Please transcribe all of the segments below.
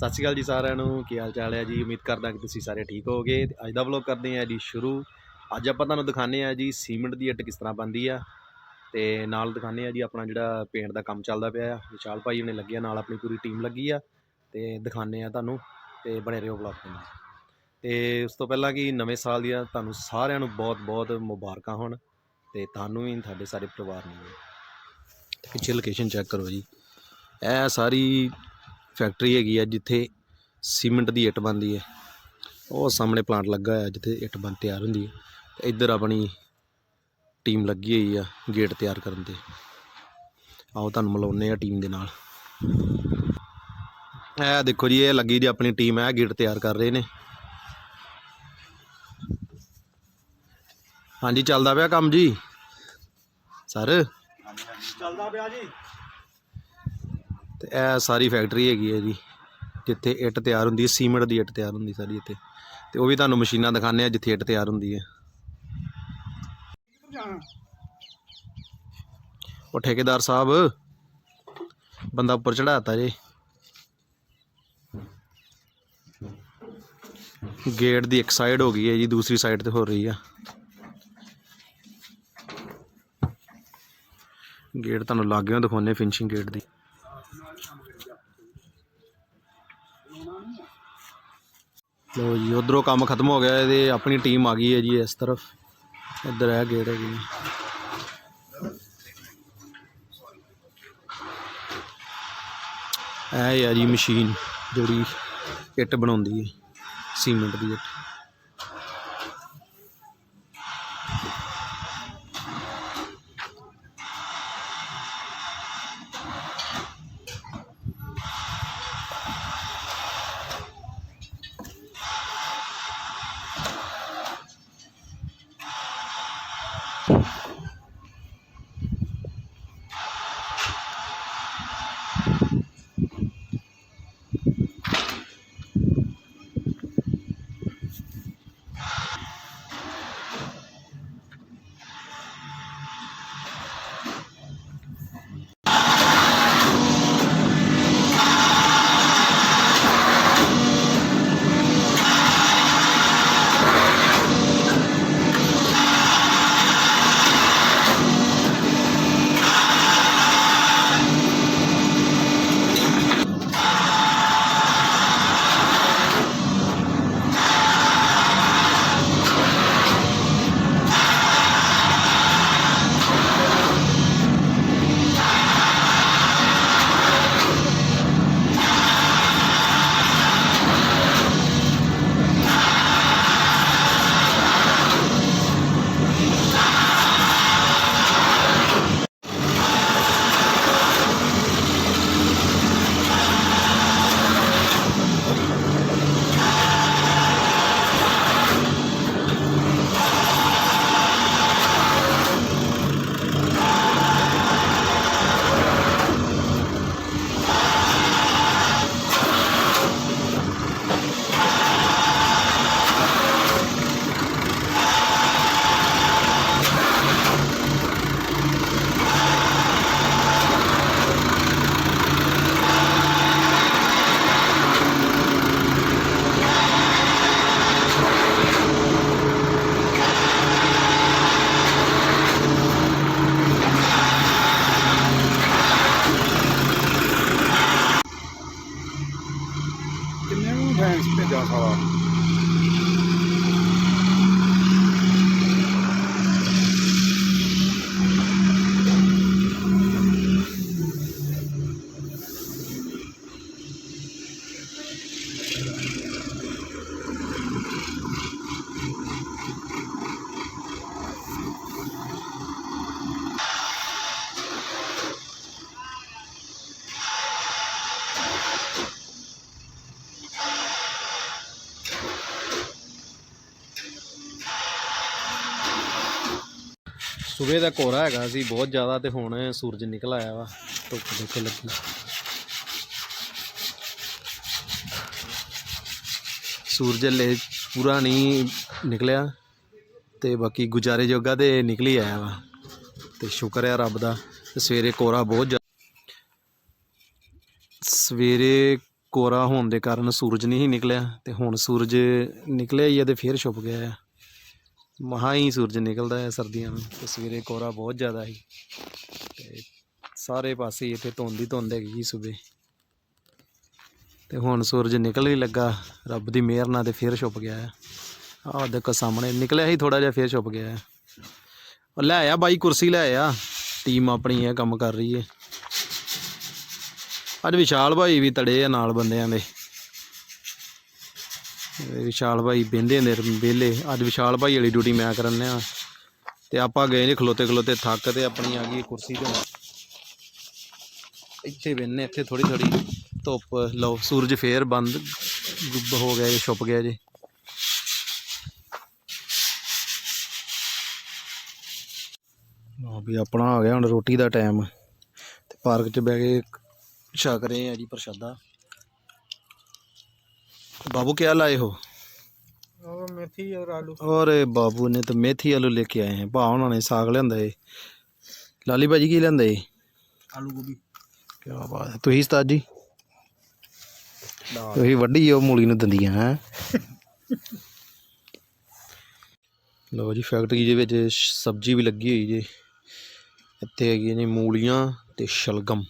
ਸਤਿ ਸ਼੍ਰੀ ਅਕਾਲ ਜੀ ਸਾਰਿਆਂ ਨੂੰ, ਕੀ ਹਾਲ ਚਾਲ ਹੈ ਜੀ? ਉਮੀਦ ਕਰਦਾ ਕਿ ਤੁਸੀਂ ਸਾਰੇ ਠੀਕ ਹੋਵੋਗੇ। ਤੇ ਅੱਜ ਦਾ ਵਲੌਗ ਕਰਦੇ ਹਾਂ ਜੀ ਸ਼ੁਰੂ। ਅੱਜ ਆਪਾਂ ਤੁਹਾਨੂੰ ਦਿਖਾਣੇ ਆ ਜੀ ਸੀਮੈਂਟ ਦੀ ਇੱਟ ਕਿਸ ਤਰ੍ਹਾਂ ਬਣਦੀ ਆ। ਤੇ ਨਾਲ ਦਿਖਾਣੇ ਆ ਜੀ ਆਪਣਾ ਜਿਹੜਾ ਪੇਂਟ ਦਾ ਕੰਮ ਚੱਲਦਾ ਪਿਆ ਆ। ਵਿਸ਼ਾਲ ਭਾਈ ਉਹਨੇ ਲੱਗਿਆ ਨਾਲ ਆਪਣੀ ਪੂਰੀ ਟੀਮ ਲੱਗੀ ਆ। ਤੇ ਦਿਖਾਣੇ ਆ ਤੁਹਾਨੂੰ ਤੇ ਬਣੇ ਰਹੋ ਵਲੌਗ ਦੇ ਨਾਲ। ਤੇ ਉਸ ਤੋਂ ਪਹਿਲਾਂ ਕਿ ਨਵੇਂ ਸਾਲ ਦੀਆਂ ਤੁਹਾਨੂੰ ਸਾਰਿਆਂ ਨੂੰ ਬਹੁਤ-ਬਹੁਤ ਮੁਬਾਰਕਾਂ ਹੋਣ ਤੇ ਤੁਹਾਨੂੰ ਵੀ ਤੁਹਾਡੇ ਸਾਰੇ ਪਰਿਵਾਰ ਨੂੰ ਵੀ। ਪਿੱਛੇ ਲੋਕੇਸ਼ਨ ਚੈੱਕ ਕਰੋ ਜੀ। ਇਹ ਸਾਰੀ ਫੈਕਟਰੀ ਹੈਗੀ ਆ ਜਿੱਥੇ ਸੀਮੈਂਟ ਦੀ ਇੱਟ ਬਣਦੀ ਹੈ ਉਹ ਸਾਹਮਣੇ ਪਲਾਂਟ ਲੱਗਾ ਹੋਇਆ ਜਿੱਥੇ ਇੱਟ ਬਣ ਤਿਆਰ ਹੁੰਦੀ ਹੈ ਇੱਧਰ ਆਪਣੀ ਟੀਮ ਲੱਗੀ ਹੋਈ ਆ ਗੇਟ ਤਿਆਰ ਕਰਨ ਤੇ। ਆਓ ਤੁਹਾਨੂੰ ਮਿਲਾਉਂਦੇ ਆ ਟੀਮ ਦੇ ਨਾਲ। ਇਹ ਦੇਖੋ ਜੀ, ਇਹ ਲੱਗੀ ਜੀ ਆਪਣੀ ਟੀਮ ਹੈ ਗੇਟ ਤਿਆਰ ਕਰ ਰਹੇ ਨੇ। ਹਾਂਜੀ, ਚੱਲਦਾ ਪਿਆ ਕੰਮ ਜੀ? ਸਰ? ਚੱਲਦਾ ਪਿਆ ਜੀ। ਤੇ ਇਹ ਸਾਰੀ ਫੈਕਟਰੀ ਹੈਗੀ ਹੈ ਜੀ, ਜਿੱਥੇ ਇੱਟ ਤਿਆਰ ਹੁੰਦੀ ਹੈ, ਸੀਮੈਂਟ ਦੀ ਇੱਟ ਤਿਆਰ ਹੁੰਦੀ ਸਾਰੀ ਇੱਥੇ। ਤੇ ਉਹ ਵੀ ਤੁਹਾਨੂੰ ਮਸ਼ੀਨਾਂ ਦਿਖਾਣੇ ਆ ਜਿੱਥੇ ਇੱਟ ਤਿਆਰ ਹੁੰਦੀ ਹੈ। ਉਹ ਠੇਕੇਦਾਰ ਸਾਹਿਬ, ਬੰਦਾ ਉੱਪਰ ਚੜਾਤਾ ਜੀ। ਗੇਟ ਦੀ ਇੱਕ ਸਾਈਡ ਹੋ ਗਈ ਹੈ ਜੀ, ਦੂਸਰੀ ਸਾਈਡ ਤੇ ਹੋ ਰਹੀ ਆ। ਗੇਟ ਤੁਹਾਨੂੰ ਲਾਗਿਓ ਦਿਖਾਉਣੇ ਫਿਨਿਸ਼ਿੰਗ ਗੇਟ ਦੀ। ਲੋ ਜੀ, ਉਧਰੋਂ ਕੰਮ ਖਤਮ ਹੋ ਗਿਆ, ਇਹਦੇ ਆਪਣੀ ਟੀਮ ਆ ਗਈ ਹੈ ਜੀ ਇਸ ਤਰਫ। ਇੱਧਰ ਹੈ ਗੇਟ ਹੈ ਜੀ। ਇਹ ਹੈ ਜੀ ਮਸ਼ੀਨ ਜਿਹੜੀ ਇੱਟ ਬਣਾਉਂਦੀ ਹੈ ਸੀਮੈਂਟ ਦੀ ਇੱਟ ਫੈਂਸ ਭੇਜਾ ਸਾਲਾ ਸਵੇਰ ਦਾ ਕੋਹਰਾ ਹੈਗਾ ਸੀ, ਬਹੁਤ ਜ਼ਿਆਦਾ ਤੇ ਹੁਣ ਸੂਰਜ ਨਿਕਲ ਆਇਆ ਵਾ। ਧੁੱਪ ਦੇਖੋ ਲੱਗੀ। ਸੂਰਜ ਹਲੇ ਪੂਰਾ ਨਹੀਂ ਨਿਕਲਿਆ ਤੇ ਬਾਕੀ ਗੁਜ਼ਾਰੇ ਜੋਗਾ ਤੇ ਨਿਕਲੀ ਆਇਆ ਵਾ। ਤੇ ਸ਼ੁਕਰ ਹੈ ਰੱਬ ਦਾ ਤੇ ਸਵੇਰੇ ਕੋਹਰਾ ਬਹੁਤ ਜ਼ਿਆਦਾ ਸਵੇਰੇ ਕੋਹਰਾ ਹੋਣ ਦੇ ਕਾਰਨ ਸੂਰਜ ਨਹੀਂ ਨਿਕਲਿਆ ਤੇ ਹੁਣ ਸੂਰਜ ਨਿਕਲਿਆ ਹੀ ਆ ਤੇ ਫੇਰ ਛੁਪ ਗਿਆ ਆ। ਮਹਾ ਹੀ ਸੂਰਜ ਨਿਕਲਦਾ ਹੈ ਸਰਦੀਆਂ ਨੂੰ ਸਵੇਰੇ ਕੋਰਾ ਬਹੁਤ ਜ਼ਿਆਦਾ ਸੀ। ਤੇ ਸਾਰੇ ਪਾਸੇ ਇੱਥੇ ਧੁੰਦ ਹੀ ਧੁੰਦ ਹੈਗੀ ਜੀ ਸਵੇਰੇ ਤੇ ਹੁਣ ਸੂਰਜ ਨਿਕਲ ਹੀ ਲੱਗਾ। ਰੱਬ ਦੀ ਮਿਹਰ ਨਾਲ ਤੇ ਫੇਰ ਛੁਪ ਗਿਆ ਆ। ਆਹ ਦੇਖੋ ਸਾਹਮਣੇ ਨਿਕਲਿਆ ਹੀ ਥੋੜਾ ਜਿਹਾ ਫੇਰ ਛੁਪ ਗਿਆ ਆ। ਉਹ ਲੈ ਆ ਬਾਈ, ਕੁਰਸੀ ਲੈ ਆ। ਟੀਮ ਆਪਣੀ ਹੈ ਕੰਮ ਕਰ ਰਹੀ ਹੈ ਅੱਜ ਵਿਸ਼ਾਲ ਭਾਈ ਵੀ ਤੜੇ ਆ ਨਾਲ ਬੰਦਿਆਂ ਦੇ। ਵਿਸ਼ਾਲ ਭਾਈ ਬਹਿੰਦੇ ਨੇ ਵਿਹਲੇ। ਅੱਜ ਵਿਸ਼ਾਲ ਭਾਈ ਵਾਲੀ ਡਿਊਟੀ ਮੈਂ ਕਰਨ ਆ ਤੇ ਆਪਾਂ ਗਏ ਨੇ ਖਲੋਤੇ ਖਲੋਤੇ ਥੱਕ ਤੇ ਆਪਣੀ ਆ ਗਈ ਕੁਰਸੀ ਤੇ। ਇੱਥੇ ਬਹਿੰਦੇ ਇੱਥੇ ਥੋੜੀ ਥੋੜੀ ਧੁੱਪ। ਲਓ, ਸੂਰਜ ਫੇਰ ਬੰਦ, ਗੁੱਬ ਹੋ ਗਿਆ ਜੀ, ਛੁਪ ਗਿਆ ਜੀ। ਲਓ ਵੀ ਆਪਣਾ ਆ ਗਿਆ ਹੁਣ ਰੋਟੀ ਦਾ ਟਾਈਮ ਤੇ ਪਾਰਕ 'ਚ ਬਹਿ ਕੇ ਛਕ ਰਹੇ ਆ ਜੀ ਪ੍ਰਸ਼ਾਦਾ। ਬਾਬੂ क्या लाए हो और मेथी और आलू अरे बाबू ने तो मेथी आलू लेके आए हैं ਭਾ ਉਹਨਾਂ ਨੇ ਸਾਗ ਲਿਆਂਦਾ ਏ ਲਾਲੀ ਭਾਜੀ ਕੀ ਲਿਆਂਦਾ ਏ आलू गोभी ਕੀ ਬਾਤ ਹੈ ਤੁਸੀਂ ਉਸਤਾਦ ਜੀ ਤੁਸੀਂ ਵੱਡੀ ਉਹ ਮੂਲੀ ਨੂੰ ਦੰਦੀਆਂ ਹੈ ਲਓ ਜੀ ਫੈਕਟਰੀ ਦੇ ਵਿੱਚ ਸ਼- ਸਬਜ਼ੀ ਵੀ ਲੱਗੀ ਹੋਈ ਜੇ ਇੱਥੇ ਹੈਗੀਆਂ ਨੇ ਮੂਲੀਆਂ ਤੇ ਸ਼ਲਗਮ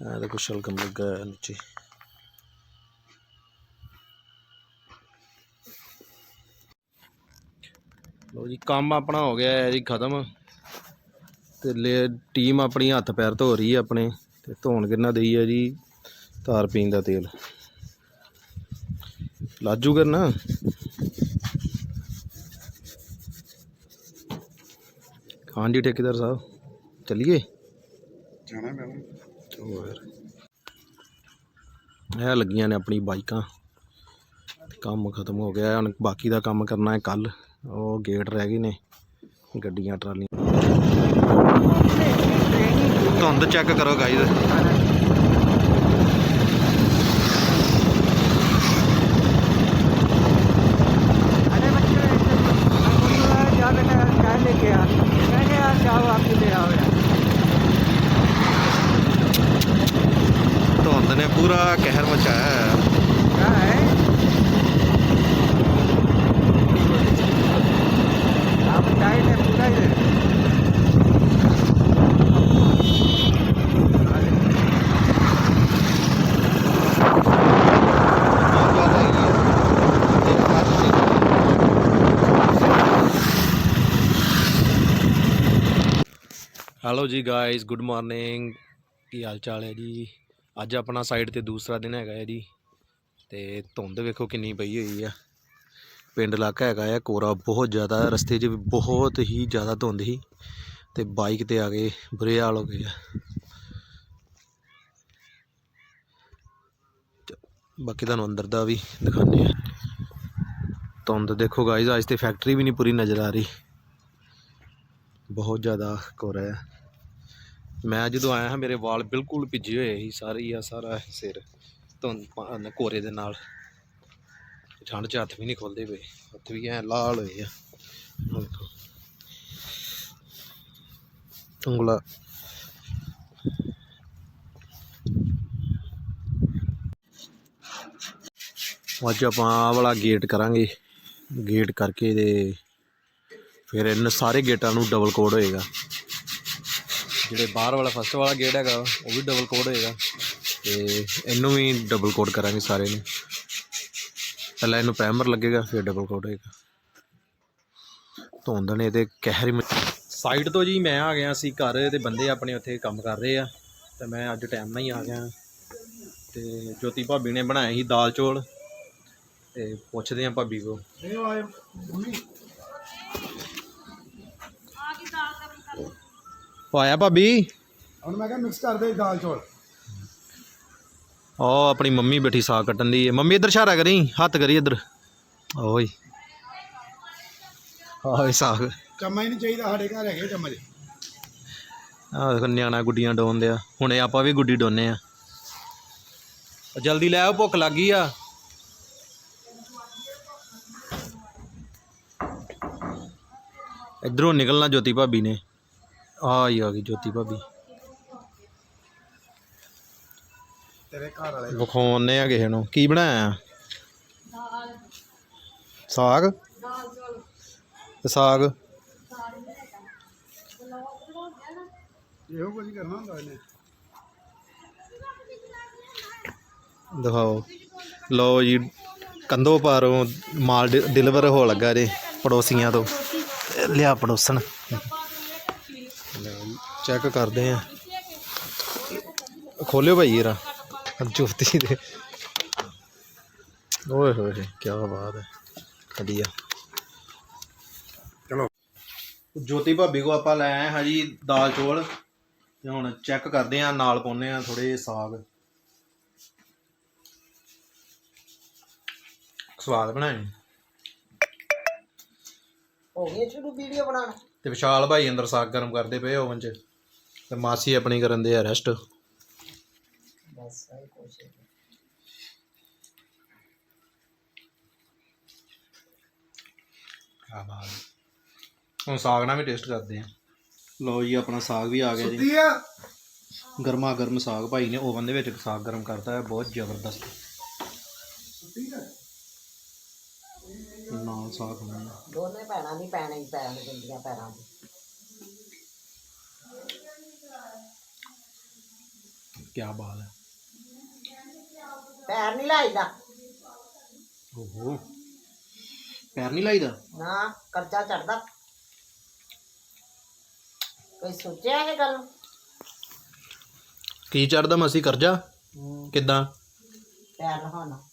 ਆ ਦੇਖੋ ਸ਼ਲਗਮ ਲੱਗਾ ਹੈ ਨੀਚੇ ਲੋ ਜੀ ਕੰਮ ਆਪਣਾ ਹੋ ਗਿਆ ਹੈ ਜੀ ਖਤਮ। ਤੇ ਲੈ ਟੀਮ ਆਪਣੀ ਹੱਥ ਪੈਰ ਧੋ ਰਹੀ ਹੈ ਆਪਣੇ ਤੇ ਧੋਣ ਕਿੰਨਾ ਦੇਈ ਹੈ ਜੀ ਤਾਰ ਪੀਣ ਦਾ ਤੇਲ। ਲਾਜੂ ਕਰਨਾ। ਹਾਂਜੀ ਠੇਕੇਦਾਰ ਸਾਹਿਬ ਚੱਲੀਏ? ਜਾਣਾ ਮੈਂ ਹੋਰ ਇਹ ਲੱਗੀਆਂ ਨੇ ਆਪਣੀ ਬਾਈਕਾਂ। ਕੰਮ ਖਤਮ ਹੋ ਗਿਆ ਹੁਣ ਬਾਕੀ ਦਾ ਕੰਮ ਕਰਨਾ ਹੈ ਕੱਲ ਉਹ ਗੇਟ ਰਹਿ ਗਏ ਨੇ, ਗੱਡੀਆਂ, ਟਰਾਲੀਆਂ। ਧੁੰਦ ਚੈੱਕ ਕਰੋ ਗਾਈਜ਼ ਧੁੰਦ ਨੇ ਪੂਰਾ ਕਹਿਰ ਮਚਾਇਆ ਹੈ। ਹੈਲੋ ਜੀ ਗਾਇਸ ਗੁੱਡ ਮਾਰਨਿੰਗ ਕੀ ਹਾਲ ਚਾਲ ਹੈ ਜੀ? ਅੱਜ ਆਪਣਾ ਸਾਈਡ ਤੇ ਦੂਸਰਾ ਦਿਨ ਹੈਗਾ ਹੈ ਜੀ। ਤੇ ਧੁੰਦ ਵੇਖੋ ਕਿੰਨੀ ਪਈ ਹੋਈ ਆ। ਪਿੰਡ ਇਲਾਕਾ ਹੈਗਾ ਆ, ਕੋਰਾ ਬਹੁਤ ਜ਼ਿਆਦਾ, ਰਸਤੇ 'ਚ ਵੀ ਬਹੁਤ ਹੀ ਜ਼ਿਆਦਾ ਧੁੰਦ ਸੀ। ਤੇ ਬਾਈਕ ਤੇ ਆ ਗਏ, ਬੁਰੇ ਹਾਲ ਹੋ ਗਏ ਆ। ਬਾਕੀ ਤੁਹਾਨੂੰ ਅੰਦਰ ਦਾ ਵੀ ਦਿਖਾਉਂਦੇ ਆ। ਧੁੰਦ ਦੇਖੋ ਗਾਇਸ ਅੱਜ ਤੇ ਫੈਕਟਰੀ ਵੀ ਨਹੀਂ ਪੂਰੀ ਨਜ਼ਰ ਆ ਰਹੀ। ਬਹੁਤ ਜ਼ਿਆਦਾ ਕੋਰਾ ਹੈ। ਮੈਂ ਜਦੋਂ ਆਇਆ ਹਾਂ, ਮੇਰੇ ਵਾਲ ਬਿਲਕੁਲ ਭਿੱਜੇ ਹੋਏ ਸੀ, ਸਾਰੀ ਆ, ਸਾਰਾ ਸਿਰ ਧੁੰਦ ਕੋਰੇ ਦੇ ਨਾਲ। ਠੰਡ 'ਚ ਹੱਥ ਵੀ ਨਹੀਂ ਖੁੱਲਦੇ ਪਏ, ਹੱਥ ਵੀ ਐ ਲਾਲ ਹੋਏ ਆ। ਆਹ ਉਂਗਲਾ। ਅੱਜ ਆਪਾਂ ਆ ਵਾਲਾ ਗੇਟ ਕਰਾਂਗੇ। ਗੇਟ ਕਰਕੇ ਤੇ ਫਿਰ ਇਹਨਾਂ ਸਾਰੇ ਗੇਟਾਂ ਨੂੰ ਡਬਲ ਕੋਡ ਹੋਏਗਾ। ਜਿਹੜੇ ਬਾਹਰ ਵਾਲਾ ਫਸਟ ਵਾਲਾ ਗੇਟ ਹੈਗਾ ਉਹ ਵੀ ਡਬਲ ਕੋਡ ਹੋਏਗਾ। ਤੇ ਇਹਨੂੰ ਵੀ ਡਬਲ ਕੋਡ ਕਰਾਂਗੇ ਸਾਰੇ ਨੂੰ। ਪਹਿਲਾਂ ਇਹਨੂੰ ਪ੍ਰਾਈਮਰ ਲੱਗੇਗਾ ਫਿਰ ਡਬਲ ਕੋਡ ਹੋਏਗਾ। ਧੁੰਦ ਨੇ ਤੇ ਕਹਿਰ ਸਾਈਡ ਤੋਂ ਜੀ ਮੈਂ ਆ ਗਿਆ ਸੀ ਘਰ ਤੇ ਬੰਦੇ ਆਪਣੇ ਉੱਥੇ ਕੰਮ ਕਰ ਰਹੇ ਆ ਤੇ ਮੈਂ ਅੱਜ ਟਾਈਮ ਨਾਲ ਹੀ ਆ ਗਿਆ। ਤੇ ਜੋਤੀ ਭਾਬੀ ਨੇ ਬਣਾਏ ਸੀ ਦਾਲ ਚੌਲ ਤੇ ਪੁੱਛਦੇ ਆ ਭਾਬੀ ਕੋ ਪਾਇਆ ਭਾਬੀ? ਹੁਣ ਮੈਂ ਕਿਹਾ ਮਿਕਸ ਕਰ ਦੇ ਦਾਲ ਚੌਲ। ਓ ਆਪਣੀ ਮੰਮੀ ਬੈਠੀ ਸਾਗ ਕੱਟਣ ਦੀ। ਹੈ ਮੰਮੀ ਇੱਧਰ ਇਸ਼ਾਰਾ ਕਰੀ ਹੱਥ ਕਰੀ ਇੱਧਰ। ਓਏ। ਓਏ ਸਾਗ। ਚਮਚ ਨਹੀਂ ਚਾਹੀਦਾ ਸਾਡੇ ਘਰ ਹੈਗੇ ਚਮਚ ਆ ਦੇਖੋ ਨਿਆਣਾ ਗੁੱਡੀਆਂ ਡੋਂਦੇ ਆ ਹੁਣੇ ਆਪਾਂ ਵੀ ਗੁੱਡੀ ਡੋਨੇ ਆ। ਜਲਦੀ ਲੈ ਆਓ ਭੁੱਖ ਲੱਗੀ ਆ। ਇਧਰੋਂ ਨਿਕਲਣਾ ਜੋਤੀ ਭਾਬੀ ਨੇ। ਆ ਹੀ ਆ ਗਈ ਜੋਤੀ ਭਾਬੀ। ਤੇਰੇ ਘਰ ਵਾਲੇ ਵਿਖਾਉਣੇ ਆ ਕਿਸੇ ਨੂੰ। ਕੀ ਬਣਾਇਆ? ਸਾਗ? ਤੇ ਸਾਗ? ਇਹੋ ਕੁਝ ਕਰਨਾ ਹੁੰਦਾ ਇਹਨੇ। ਦਿਖਾਓ। ਲਓ ਜੀ ਕੰਧੋਂ ਪਾਰੋਂ ਮਾਲ ਡਿਲੀਵਰ ਹੋ ਲੱਗਾ ਜੇ ਪੜੋਸੀਆਂ ਤੋਂ ਤੇ। ਲਿਆ ਪੜੋਸਣ। ਚੈੱਕ ਕਰਦੇ ਆ। ਖੋਲਿਓ ਭਾਈ ਯਾਰ ਜੋਤੀ ਦੇ। ਓਏ ਹੋਏ ਕੀ ਬਾਤ ਹੈ। ਵਧੀਆ। ਚਲੋ। ਜੋਤੀ ਭਾਬੀ ਕੋ ਆਪਾਂ ਲੈ ਆਏ ਹਾਂ ਜੀ ਦਾਲ ਚੋਲ। ਤੇ ਹੁਣ ਚੈੱਕ ਕਰਦੇ ਆ ਨਾਲ ਪਾਉਨੇ ਆ ਥੋੜੇ ਸਾਗ। ਸਵਾਦ ਬਣਾਏ ਹੋ ਗਿਆ ਸ਼ੁਰੂ ਵੀਡੀਓ ਬਣਾਉਣਾ? ਤੇ ਵਿਸ਼ਾਲ ਭਾਈ ਅੰਦਰ ਸਾਗ ਗਰਮ ਕਰਦੇ ਪਏ ਓਵਨ 'ਚ। ਤੇ ਮਾਸੀ ਆਪਣੀ ਕਰਨ ਦੇ ਆ ਰੈਸਟ ਬਸ ਆਈ ਕੁਛ ਹੈ। ਆ ਬਾਤ ਹੁਣ ਸਾਗ ਨਾਲ ਵੀ ਟੇਸਟ ਕਰਦੇ ਆ। ਲਓ ਜੀ ਆਪਣਾ ਸਾਗ ਵੀ ਆ ਗਿਆ ਜੀ। ਗਰਮਾ ਗਰਮ ਸਾਗ ਭਾਈ ਨੇ ਓਵਨ ਦੇ ਵਿੱਚ ਸਾਗ ਗਰਮ ਕਰਤਾ ਹੈ ਬਹੁਤ ਜ਼ਬਰਦਸਤ। ਨਾਲ ਸਾਗ ਬਣਾਇਆ ਦੋਨੇ ਭੈਣਾਂ ਨਹੀਂ ਪੈਣਾ ਹੀ ਪੈਣ ਦਿੰਦੀਆਂ ਪੈਰਾਂ 'ਚ ਕੀ ਬਾਤ ਹੈ। ਪੈਰ ਨਹੀਂ ਲਾਈਦਾ। ਓਹੋ। ਪੈਰ ਨਹੀਂ ਲਾਈਦਾ? ਨਾ ਕਰਜ਼ਾ ਚੜਦਾ ਕੋਈ ਸੋਚਿਆ ਇਹ ਗੱਲ? ਕੀ ਚੜਦਾ ਮਸੀ ਕਰਜਾ? ਕਿੱਦਾਂ? ਪੈਰ ਲਹਾਉਣਾ।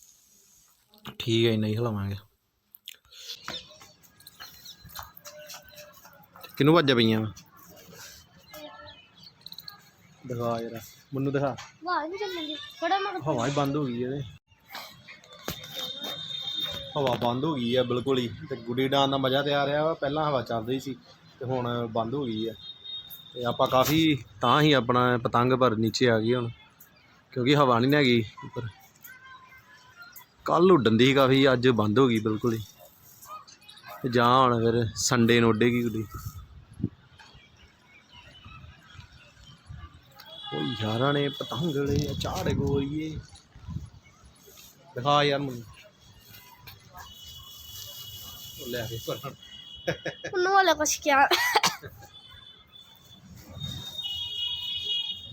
ਠੀਕ ਹੈ ਨਹੀਂ ਹਿਲਾਵਾਂਗੇ। ਕਿਨੂੰ ਵੱਜ ਪਈਆਂ? ਦਿਖਾ ਯਾਰ ਮੈਨੂੰ ਦਿਖਾ। ਨਹੀਂ ਚੱਲਦੀ ਥੋੜਾ ਹਵਾ ਹੀ ਬੰਦ ਹੋ ਗਈ ਇਹਦੇ। ਹਵਾ ਬੰਦ ਹੋ ਗਈ ਹੈ ਬਿਲਕੁਲ ਹੀ। ਤੇ ਗੁੱਡੀ ਡਾਂ ਦਾ ਮਜ਼ਾ ਤੇ ਆ ਰਿਹਾ ਵਾ ਪਹਿਲਾਂ ਹਵਾ ਚੱਲ ਰਹੀ ਸੀ ਤੇ ਹੁਣ ਬੰਦ ਹੋ ਗਈ ਹੈ। ਤੇ ਆਪਾਂ ਕਾਫੀ ਤਾਂ ਹੀ ਆਪਣਾ ਪਤੰਗ ਪਰ ਨੀਚੇ ਆ ਗਈ ਹੁਣ ਕਿਉਂਕਿ ਹਵਾ ਨਹੀਂ ਨਾ ਹੈਗੀ ਉੱਪਰ। ਕੱਲ ਉੱਡਣ ਦੀ ਕਾਫੀ ਅੱਜ ਬੰਦ ਹੋ ਗਈ ਬਿਲਕੁਲ ਹੀ। ਜਾਂ ਹੁਣ ਫਿਰ ਸੰਡੇ ਨੂੰ ਉੱਡੇਗੀ ਗੁੱਡੀ। ਉਹ ਯਾਰਾਂ ਨੇ ਪਤੰਗ ਲਏ ਝਾੜ ਗੋਰੀਏ ਦਿਖਾ ਯਾਰ ਮੈਨੂੰ। ਉਹ ਲੈ ਕੇ ਪਰ ਉਹਨੂੰ ਵਾਲਾ ਕੁਛ ਕਿਹਾ।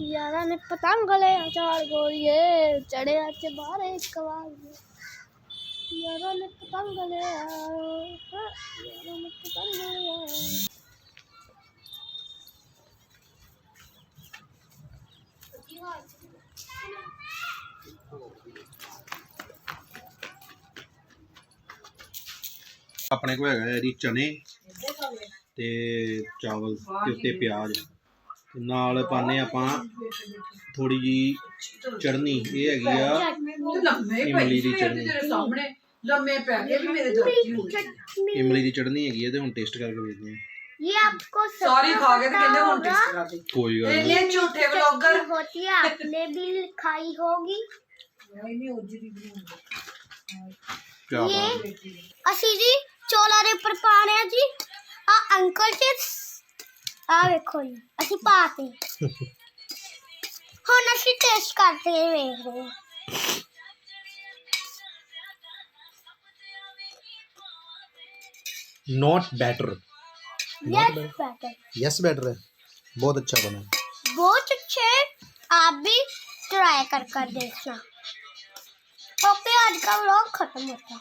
ਯਾਰਾਂ ਨੇ ਪਤੰਗ ਲਿਆ ਚਾੜ ਗੋਲੀਏ ਚੜਿਆ ਚ ਬਾਹਰ ਇੱਕ ਵਾਰ। ਯਾਰਾਂ ਨੇ ਪਤੰਗ ਲਿਆ ਹਾਂ, ਯਾਰਾਂ ਨੇ ਪਤੰਗ ਲਿਆ ਆਪਣੇ ਕੋਲ ਹੈਗਾ ਇਹਦੀ ਚਨੇ ਤੇ ਚਾਵਲ ਤੇ ਉੱਤੇ ਪਿਆਜ਼। ਤੇ ਨਾਲ ਪਾਣੇ ਆਪਾਂ ਥੋੜੀ ਜੀ ਚੜਨੀ ਇਹ ਹੈਗੀ ਆ ਇਮਲੀ ਦੀ ਚਟਨੀ। ਲੰਮੇ ਪੈ ਗਏ ਵੀ ਮੇਰੇ ਦਾਦੀ ਹੋ ਇਮਲੀ ਦੀ ਚੜਨੀ ਹੈਗੀ ਹੈ ਤੇ ਹੁਣ ਟੇਸਟ ਕਰਕੇ ਵੇਖਦੇ ਹਾਂ। ये आपको सब ਸਾਰੀ ਖਾ ਕੇ ਤੇ ਕਹਿੰਦੇ ਹੁਣ होगा। ਟੇਸਟ ਕਰਾ ਦੇ ਕੋਈ ਗੱਲ ਇਹ ਨਹੀਂ ਇਹ ਝੂਠੇ ਵਲੌਗਰ चटनी होती है आपने भी खाई होगी ਨਹੀਂ ਉਜਰੀ ਬਣਾਉਂਦੇ ਕੀ ਬਾਤ ਹੈ। ਅਸੀਂ ਜੀ ਚੋਲਾ ਦੇ ਉੱਪਰ ਪਾਣੇ ਆ ਜੀ ਆ ਅੰਕਲ ਚਿਪਸ ਆ ਵੇਖੋ ਜੀ ਅਸੀਂ ਪਾਤੇ ਹੁਣ ਅਸੀਂ ਟੈਸਟ ਕਰਕੇ ਵੇਖ ਰਹੇ ਹਾਂ not better yes better yes better है बहुत अच्छा बना है बहुत अच्छे हैं। आप भी ट्राई कर कर देखना ओके आज का व्लॉग खत्म होता है